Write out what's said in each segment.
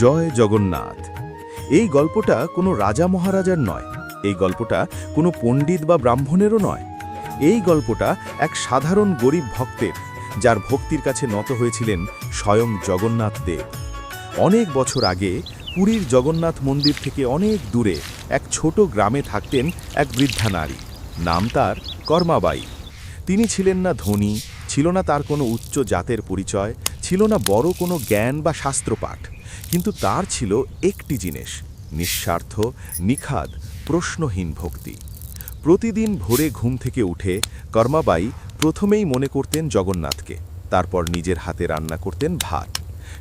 জয় জগন্নাথ। এই গল্পটা কোনো রাজা মহারাজার নয়, এই গল্পটা কোনো পণ্ডিত বা ব্রাহ্মণেরও নয়। এই গল্পটা এক সাধারণ গরিব ভক্তের, যার ভক্তির কাছে নত হয়েছিলেন স্বয়ং জগন্নাথ দেব। অনেক বছর আগে পুরীর জগন্নাথ মন্দির থেকে অনেক দূরে এক ছোট গ্রামে থাকতেন এক বৃদ্ধা নারী, নাম তার কর্মাবাই। তিনি ছিলেন না ধনী, ছিল না তার কোনো উচ্চ জাতের পরিচয় ছিল না বড় কোনো জ্ঞান বা শাস্ত্রপাঠ, কিন্তু তার ছিল একটি জিনিস, নিঃস্বার্থ, নিখাদ, প্রশ্নহীন ভক্তি। প্রতিদিন ভোরে ঘুম থেকে উঠে কর্মাবাই প্রথমেই মনে করতেন জগন্নাথকে, তারপর নিজের হাতে রান্না করতেন ভাত।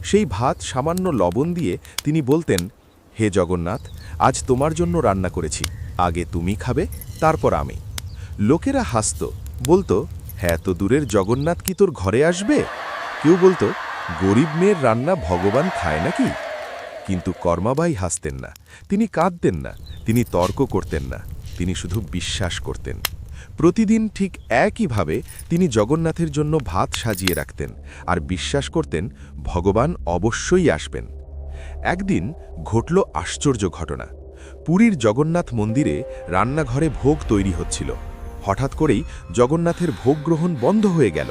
সেই ভাত সামান্য লবণ দিয়ে তিনি বলতেন, হে জগন্নাথ, আজ তোমার জন্য রান্না করেছি, আগে তুমি খাবে, তারপর আমি। লোকেরা হাসত, বলতো হ্যাঁ তো দূরের জগন্নাথ কি তোর ঘরে আসবে? কেউ বলতো, গরিব মেয়ের রান্না ভগবান খায় নাকি? কিন্তু কর্মাবাই হাসতেন না, তিনি কাঁদতেন না, তিনি তর্ক করতেন না, তিনি শুধু বিশ্বাস করতেন। প্রতিদিন ঠিক একইভাবে তিনি জগন্নাথের জন্য ভাত সাজিয়ে রাখতেন আর বিশ্বাস করতেন ভগবান অবশ্যই আসবেন। একদিন ঘটল আশ্চর্য ঘটনা। পুরীর জগন্নাথ মন্দিরে রান্নাঘরে ভোগ তৈরি হচ্ছিল। হঠাৎ করেই জগন্নাথের ভোগ গ্রহণ বন্ধ হয়ে গেল।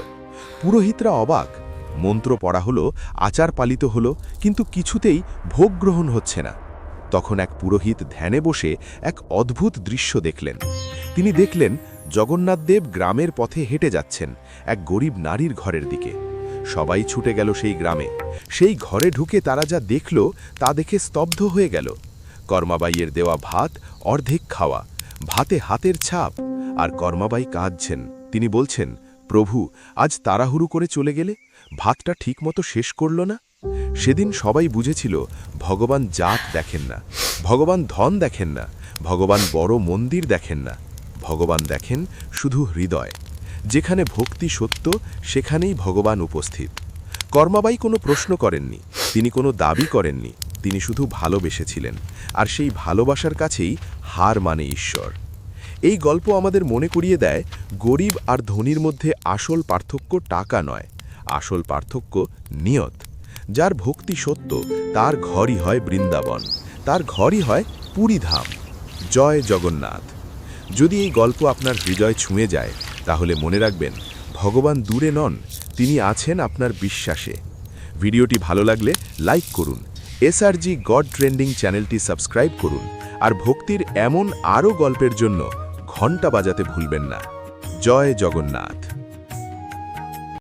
পুরোহিতরা অবাক মন্ত্র পড়া হলো, আচার পালিত হলো, কিন্তু কিছুতেই ভোগ গ্রহণ হচ্ছে না। তখন এক পুরোহিত ধ্যানে বসে এক অদ্ভুত দৃশ্য দেখলেন। তিনি দেখলেন জগন্নাথদেব গ্রামের পথে হেঁটে যাচ্ছেন এক গরিব নারীর ঘরের দিকে। সবাই ছুটে গেল সেই গ্রামে। সেই ঘরে ঢুকে তারা যা দেখল তা দেখে স্তব্ধ হয়ে গেল। কর্মাবাইয়ের দেওয়া ভাত, অর্ধেক খাওয়া, ভাতে হাতের ছাপ, আর কর্মাবাই কাঁদছেন। তিনি বলছেন, প্রভু, আজ তাড়াহুড়ো করে চলে গেলে? ভাতটা ঠিকমতো শেষ করল না? সেদিন সবাই বুঝেছিল, ভগবান জাত দেখেন না, ভগবান ধন দেখেন না, ভগবান বড় মন্দির দেখেন না, ভগবান দেখেন শুধু হৃদয়। যেখানে ভক্তি সত্য, সেখানেই ভগবান উপস্থিত। কর্মাবাই কোনো প্রশ্ন করেননি, তিনি কোনো দাবি করেননি, তিনি শুধু ভালোবেসেছিলেন, আর সেই ভালোবাসার কাছেই হার মানে ঈশ্বর। এই গল্প আমাদের মনে করিয়ে দেয়, গরিব আর ধনীর মধ্যে আসল পার্থক্য টাকা নয় আসল পার্থক্য নিয়ত, যার ভক্তি সত্য, তার ঘরই হয় বৃন্দাবন। তার ঘরই হয় পুরীধাম। জয় জগন্নাথ। যদি এই গল্প আপনার হৃদয় ছুঁয়ে যায়, তাহলে মনে রাখবেন, ভগবান দূরে নন, তিনি আছেন আপনার বিশ্বাসে। ভিডিওটি ভালো লাগলে লাইক করুন এসআরজি গড ট্রেন্ডিং চ্যানেলটি সাবস্ক্রাইব করুন, আর ভক্তির এমন আরও গল্পের জন্য ঘণ্টা বাজাতে ভুলবেন না। জয় জগন্নাথ।